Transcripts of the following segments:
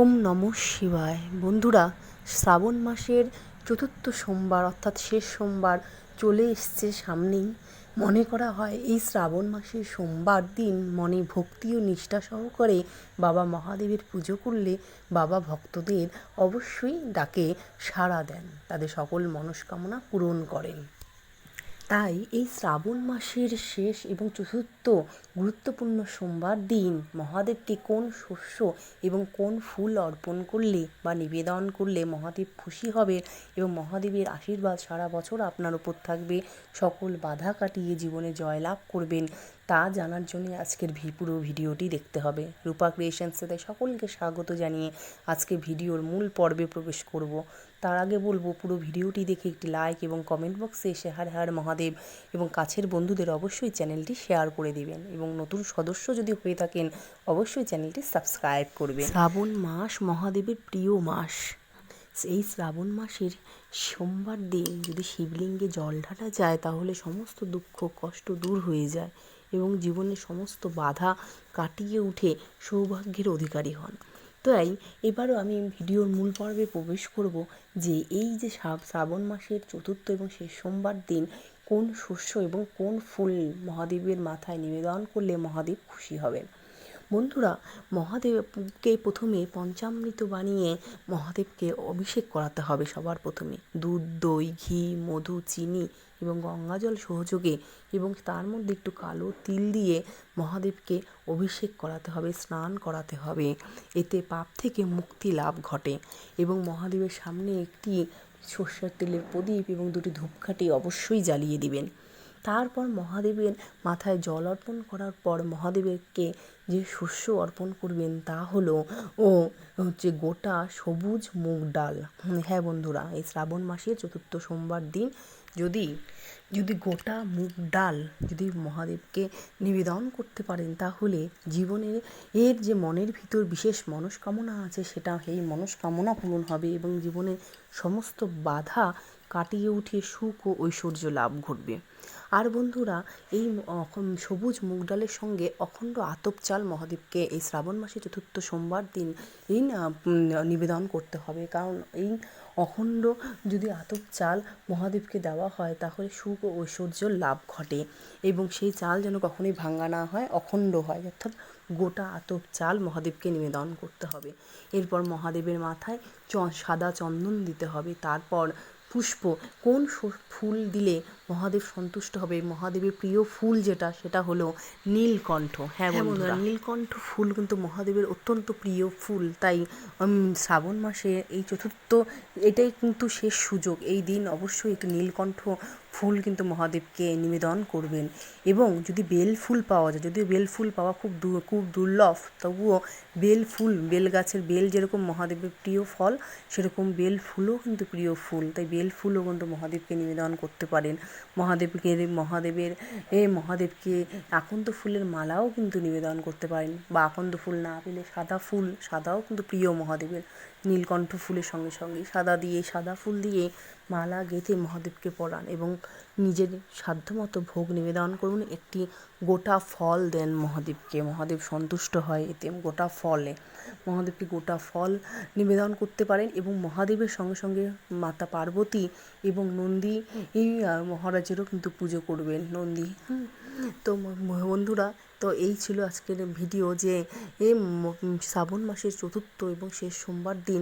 ওম নম শিবায়। বন্ধুরা, শ্রাবণ মাসের চতুর্থ সোমবার, অর্থাৎ শেষ সোমবার চলে এসছে সামনেই। মনে করা হয়, এই শ্রাবণ মাসের সোমবার দিন মনে ভক্তি ও নিষ্ঠা সহকারে বাবা মহাদেবের পুজো করলে বাবা ভক্তদের অবশ্যই ডাকে সাড়া দেন। তাদের সকল মনস্কামনা পূরণ করেন। তাই এই শ্রাবণ মাসের শেষ এবং চতুর্থ গুরুত্বপূর্ণ সোমবার দিন মহাদেবকে কোন শস্য এবং কোন ফুল অর্পণ করলে বা নিবেদন করলে মহাদেব খুশি হবে এবং মহাদেবের আশীর্বাদ সারা বছর আপনার উপর থাকবে? সকল বাধা কাটিয়ে জীবনে জয়লাভ করবেন। তা জানার জন্য আজকের ভি, পুরো ভিডিওটি দেখতে হবে। রূপা ক্রিয়েশনসে তাই সকলকে স্বাগত জানিয়ে আজকে ভিডিওর মূল পর্বে প্রবেশ করব। তার আগে বলব, পুরো ভিডিওটি দেখে একটি লাইক এবং কমেন্ট বক্সে এসে হার হার মহাদেব এবং কাছের বন্ধুদের অবশ্যই চ্যানেলটি শেয়ার করে দিবেন এবং নতুন সদস্য যদি হয়ে থাকেন, অবশ্যই চ্যানেলটি সাবস্ক্রাইব করবেন। শ্রাবণ মাস মহাদেবের প্রিয় মাস। এই শ্রাবণ মাসের সোমবার দিন যদি শিবলিঙ্গে জল ঢালা যায়, তাহলে সমস্ত দুঃখ কষ্ট দূর হয়ে যায়। এবং জীবনের সমস্ত বাধা কাটিয়ে উঠে সৌভাগ্যের অধিকারী হন। তাই এবারও আমি ভিডিওর মূল পর্বে প্রবেশ করব যে এই যে শ্রাবণ মাসের চতুর্থ এবং শেষ সোমবার দিন কোন শস্য এবং কোন ফুল মহাদেবের মাথায় নিবেদন করলে মহাদেব খুশি হবেন। বন্ধুরা, মহাদেবকে প্রথমে পঞ্চামৃত বানিয়ে মহাদেবকে অভিষেক করাতে হবে সবার প্রথমে। দুধ, দই, ঘি, মধু, চিনি এবং গঙ্গাজল সহযোগে এবং তার মধ্যে একটু কালো তিল দিয়ে মহাদেবকে অভিষেক করাতে হবে, স্নান করাতে হবে। এতে পাপ থেকে মুক্তি লাভ ঘটে এবং মহাদেবের সামনে একটি সর্ষের তেলের প্রদীপ এবং দুটি ধূপকাঠি অবশ্যই জ্বালিয়ে দিবেন। তারপর মহাদেবের মাথায় জল অর্পণ করার পর মহাদেবকে যে শস্য অর্পণ করবেন তা হলো, ও হচ্ছে গোটা সবুজ মুগ ডাল। হ্যাঁ বন্ধুরা, এই শ্রাবণ মাসের চতুর্থ সোমবার দিন যদি যদি গোটা মুগ ডাল যদি মহাদেবকে নিবেদন করতে পারেন, তাহলে জীবনের, এর যে মনের ভিতর বিশেষ মনস্কামনা আছে সেটা এই মনস্কামনা পূরণ হবে এবং জীবনের সমস্ত বাধা কাটিয়ে উঠে সুখ ও ঐশ্বর্য লাভ ঘটবে। আর বন্ধুরা, এই সবুজ মুগ ডালের সঙ্গে অখণ্ড আতপ চাল মহাদেবকে এই শ্রাবণ মাসে চতুর্থ সোমবার দিন এই নিবেদন করতে হবে। কারণ এই অখণ্ড যদি আতপ চাল মহাদেবকে দেওয়া হয়, তাহলে সুখ ও ঐশ্বর্য লাভ ঘটে এবং সেই চাল যেন কখনোই ভাঙ্গা না হয়, অখণ্ড হয়। অর্থাৎ গোটা আতপ চাল মহাদেবকে নিবেদন করতে হবে। এরপর মহাদেবের মাথায় চ, সাদা চন্দন দিতে হবে। তারপর পুষ্প কোন ফুল দিলে মহাদেব সন্তুষ্ট হবে? মহাদেবের প্রিয় ফুল যেটা সেটা হলো নীলকণ্ঠ। হ্যাঁ বন্ধুরা নীলকণ্ঠ ফুল কিন্তু মহাদেবের অত্যন্ত প্রিয় ফুল। তাই শ্রাবণ মাসে এই চতুর্থ এটাই কিন্তু শেষ সুযোগ। এই দিন অবশ্যই একটি নীলকণ্ঠ ফুল কিন্তু মহাদেবকে নিবেদন করবেন। এবং যদি বেল ফুল পাওয়া যায় যদিও বেল ফুল পাওয়া খুব খুব দুর্লভ তবুও বেল ফুল বেল গাছের বেল যেরকম মহাদেবের প্রিয় ফল সেরকম বেল ফুলও কিন্তু প্রিয় ফুল। তাই বেল ফুলও কিন্তু মহাদেবকে নিবেদন করতে পারেন। মহাদেবকে মহাদেবের, এ মহাদেবকে আকন্দ ফুলের মালাও কিন্তু নিবেদন করতে পারেন। বা আকন্দ ফুল না পেলে সাদা ফুল, সাদাও কিন্তু প্রিয় মহাদেবের। নীলকণ্ঠ ফুলের সঙ্গে সঙ্গে সাদা দিয়ে, সাদা ফুল দিয়ে মালা গেঁথে মহাদেবকে পরান এবং নিজের সাধ্যমতো ভোগ নিবেদন করুন। একটি গোটা ফল দেন মহাদেবকে। মহাদেব সন্তুষ্ট হয় এতে গোটা ফলে। মহাদেবকে গোটা ফল নিবেদন করতে পারেন এবং মহাদেবের সঙ্গে সঙ্গে মাতা পার্বতী এবং নন্দী এই মহারাজেরও কিন্তু পুজো করবেন। নন্দী, তো বন্ধুরা তো এই ছিল আজকের ভিডিও যে এই শ্রাবণ মাসের চতুর্থ এবং শেষ সোমবার দিন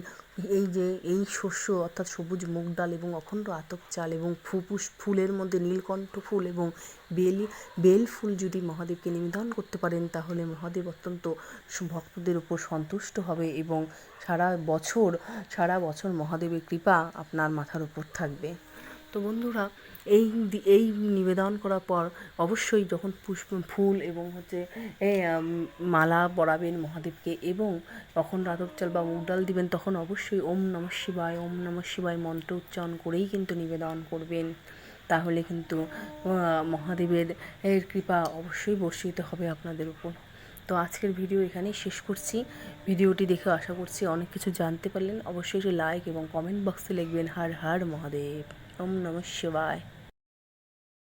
এই যে এই শস্য অর্থাৎ সবুজ মুগ ডাল এবং অখণ্ড আতপ চাল এবং ফুপুস ফুলের মধ্যে নীলকণ্ঠ ফুল এবং বেল বেল ফুল যদি মহাদেবকে নিবেদন করতে পারেন তাহলে মহাদেব অত্যন্ত ভক্তদের উপর সন্তুষ্ট হবে এবং সারা বছর সারা বছর মহাদেবের কৃপা আপনার মাথার উপর থাকবে। তো বন্ধুরা, এই এই নিবেদন করার পর অবশ্যই যখন পুষ্প, ফুল এবং হচ্ছে মালা পরাবেন মহাদেবকে এবং তখন রাতব চাল বা উডাল দিবেন, তখন অবশ্যই ওম নম শিবায়, ওম নম শিবায় মন্ত্র উচ্চারণ করেই কিন্তু নিবেদন করবেন। তাহলে কিন্তু মহাদেবের, এর কৃপা অবশ্যই বর্ষিত হবে আপনাদের উপর। তো আজকের ভিডিও এখানেই শেষ করছি। ভিডিওটি দেখে আশা করছি অনেক কিছু জানতে পারলেন। অবশ্যই লাইক এবং কমেন্ট বক্সে লিখবেন, হার হার মহাদেব। ওম নম শিবায়।